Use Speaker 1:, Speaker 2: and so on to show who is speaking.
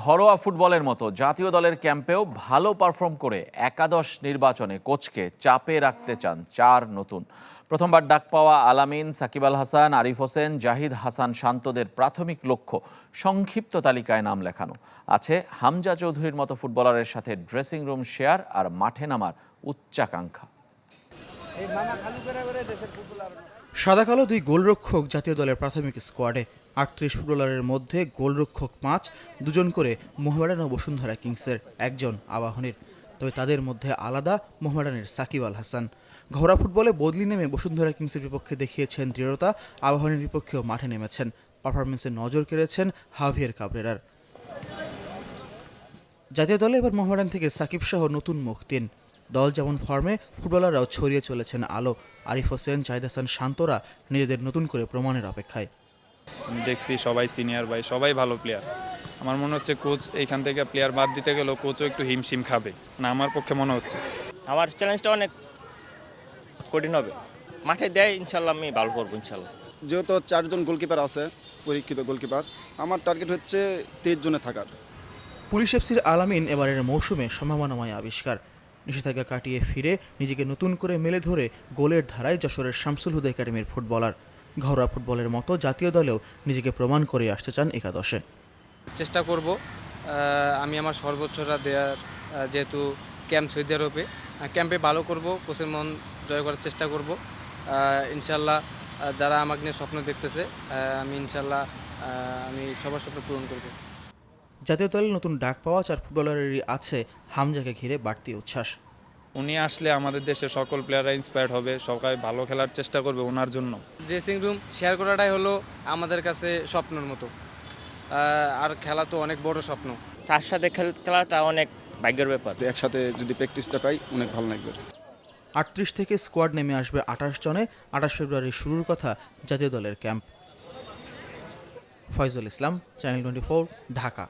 Speaker 1: ঘরোয়া ফুটবলের মতো জাতীয় দলের ক্যাম্পেও ভালো পারফর্ম করে একাদশ নির্বাচনে কোচকে চাপে রাখতে চান চার নতুন। প্রথমবার ডাক পাওয়া আলামিন, সাকিব আল হাসান, আরিফ হোসেন, জাহিদ হাসান শান্তদের প্রাথমিক লক্ষ্য সংক্ষিপ্ত তালিকায় নাম লেখানো। আছে হামজা চৌধুরীর মতো ফুটবলারের সাথে ড্রেসিং রুম শেয়ার আর মাঠে নামার উচ্চাকাঙ্ক্ষা।
Speaker 2: সাদা কালো দুই গোলরক্ষক জাতীয় দলের প্রাথমিক স্কোয়াডে আটত্রিশ ফুটবলারের মধ্যে গোলরক্ষক পাঁচ দুজন করে মোহামেডান ও বসুন্ধরা কিংসের একজন আবাহনীর। তবে তাদের মধ্যে আলাদা মোহামেডানের সাকিব আল হাসান। ঘোড়া ফুটবলে বদলি নেমে বসুন্ধরা কিংসের বিপক্ষে দেখিয়েছেন দৃঢ়তা, আবাহনীর বিপক্ষেও মাঠে নেমেছেন। পারফরমেন্সে নজর কেড়েছেন হাভিয়ার কাবরেরার। জাতীয় দলে এবার মোহামেডান থেকে সাকিব সহ নতুন মুখ তিন। দল যেমন ফর্মে ফুটবলাররাও ছড়িয়ে চলেছেন আলো। আরিফ হোসেন জাহিদ হাসান শান্তরা নিজেদের নতুন করে প্রমাণের অপেক্ষায়।
Speaker 3: আমি দেখছি সবাই সিনিয়র ভাই সবাই ভালো প্লেয়ার আমার মনে হচ্ছে কোচ এইখান থেকে প্লেয়ার বাদ দিতে গেলেও কোচও একটু হিমশিম খাবে। না আমার পক্ষে মনে হচ্ছে।
Speaker 4: আমার চ্যালেঞ্জটা অনেক কঠিন হবে। মাঠে দেয় ইনশাল্লাহ আমি ভালো করব ইনশাল্লাহ।
Speaker 5: যেহেতু চারজন গোলকিপার আছে পরীক্ষিত গোলকিপার আমার টার্গেট হচ্ছে তেইশ জনে থাকার।
Speaker 2: পুলিশ এফসির আলামিন এবারের মৌসুমে সম্ভাবনাময় আবিষ্কার। নিষেধাজ্ঞা কাটিয়ে ফিরে নিজেকে নতুন করে মেলে ধরে গোলের ধারায় যশোরের শামসুল হুদা একাডেমির ফুটবলার। ঘরোয়া ফুটবলের মতো জাতীয় দলেও নিজেকে প্রমাণ করে আসতে চান একাদশে।
Speaker 6: চেষ্টা করব আমি আমার সর্বোচ্চটা দেওয়ার যেহেতু ক্যাম্প সৌদি আরবে ক্যাম্পে ভালো করব কোচের মন জয় করার চেষ্টা করব। ইনশাল্লাহ যারা আমাকে নিয়ে স্বপ্ন দেখতেছে আমি ইনশাল্লাহ আমি সবার স্বপ্ন পূরণ করব।
Speaker 2: জাতীয় দলে নতুন ডাক পাওয়া চার ফুটবলারেরই আছে হামজাকে ঘিরে বাড়তি উচ্ছ্বাস।
Speaker 3: উনি আসলে আমাদের দেশের সকল প্লেয়াররা ইন্সপায়ার্ড হবে সবাই ভালো খেলার চেষ্টা করবে ওনার জন্য।
Speaker 6: ড্রেসিং রুম শেয়ার করাটাই হলো আমাদের কাছে স্বপ্নের মতো। আর খেলা তো অনেক বড় স্বপ্ন।
Speaker 4: তার সাথে খেল- খেলাটা অনেক ভাগ্যের ব্যাপার।
Speaker 5: একসাথে যদি প্র্যাকটিসটা পাই অনেক ভালো লাগবে।
Speaker 2: আটত্রিশ থেকে স্কোয়াড নেমে আসবে আঠাশ জনে আঠাশ ফেব্রুয়ারি শুরুর কথা জাতীয় দলের camp Faizul Islam channel twenty Dhaka.